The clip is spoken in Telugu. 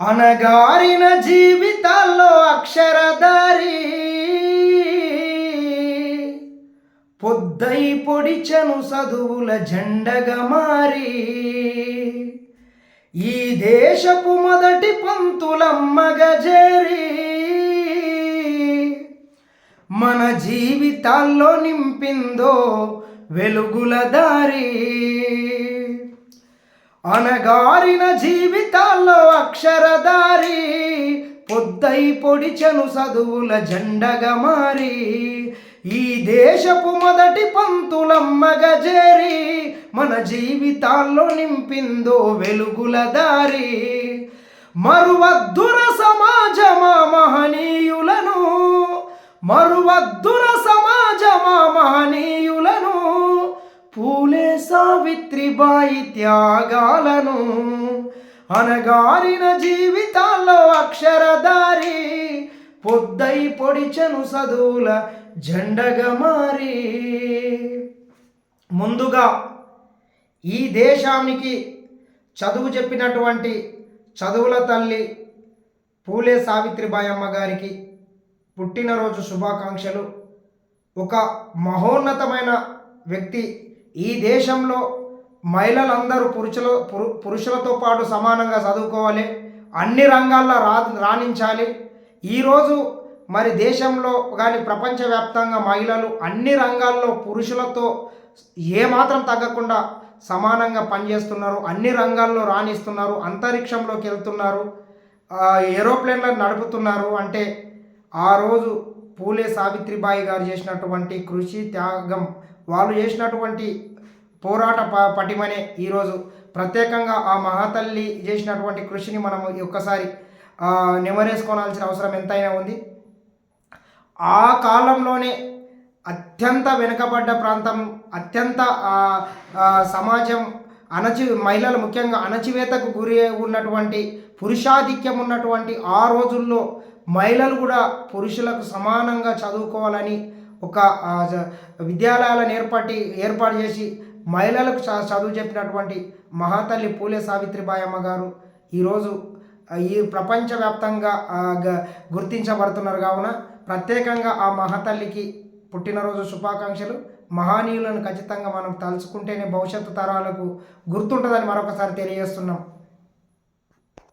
అనగారిన జీవితాల్లో అక్షరదారి పొద్దై పొడిచెను చదువుల జెండగా మారి. ఈ దేశపు మొదటి పంతులమ్మగ చేరి మన జీవితాల్లో నింపిందో వెలుగుల దారి. అనగారిన జీవితాల్లో అక్షర ముద్దై పొడిచెను చదువుల జెండగా మారి ఈ దేశపు మొదటి పంతులమ్మగ చేరి మన జీవితాల్లో నింపిందో వెలుగుల దారి. మరువద్దుర సమాజమా మహనీయులను మరువద్దుర సమాజమా మహనీయులను పూలే సావిత్రిబాయి త్యాగాలను అనగారిన జీవితాల్లో అక్షరదారి పొద్దై పొడిచెను చదువుల జెండగా మారి. ముందుగా ఈ దేశానికి చదువు చెప్పినటువంటి చదువుల తల్లి పూలే సావిత్రిబాయి అమ్మ గారికి పుట్టినరోజు శుభాకాంక్షలు. ఒక మహోన్నతమైన వ్యక్తి ఈ దేశంలో మహిళలందరూ పురుషుల పురు- పురుషులతో పాటు సమానంగా చదువుకోవాలి. అన్ని రంగాల్లో రా రాణించాలి. ఈరోజు మరి దేశంలో కానీ ప్రపంచవ్యాప్తంగా మహిళలు అన్ని రంగాల్లో పురుషులతో ఏమాత్రం తగ్గకుండా సమానంగా పనిచేస్తున్నారు అన్ని రంగాల్లో రాణిస్తున్నారు అంతరిక్షంలోకి వెళ్తున్నారు ఏరోప్లేన్లను నడుపుతున్నారు అంటే ఆ రోజు పూలే సావిత్రిబాయి గారు చేసినటువంటి కృషి త్యాగం వాళ్ళు చేసినటువంటి పోరాట ప పటిమనే ఈరోజు ప్రత్యేకంగా ఆ మహాతల్లి చేసినటువంటి కృషిని మనం ఒక్కసారి నెమరేసుకోనాల్సిన నెమరేసుకోవాల్సిన అవసరం ఎంతైనా ఉంది. ఆ కాలంలోనే అత్యంత వెనుకబడ్డ ప్రాంతం అత్యంత సమాజం అణచి మహిళలు ముఖ్యంగా అణచివేతకు గురి ఉన్నటువంటి పురుషాధిక్యం ఉన్నటువంటి ఆ రోజుల్లో మహిళలు కూడా పురుషులకు సమానంగా చదువుకోవాలని ఒక విద్యాలయాలను ఏర్పాటి ఏర్పాటు చేసి మహిళలకు చ- చదువు చెప్పినటువంటి మహాతల్లి పూలే సావిత్రిబాయి అమ్మ గారు ఈరోజు ఈ ప్రపంచవ్యాప్తంగా గ- గుర్తించబడుతున్నారు. కావున ప్రత్యేకంగా ఆ మహాతల్లికి పుట్టినరోజు శుభాకాంక్షలు. మహనీయులను ఖచ్చితంగా మనం తలుచుకుంటేనే భవిష్యత్తు తరాలకు గుర్తుంటుందని మరొకసారి తెలియజేస్తున్నాం.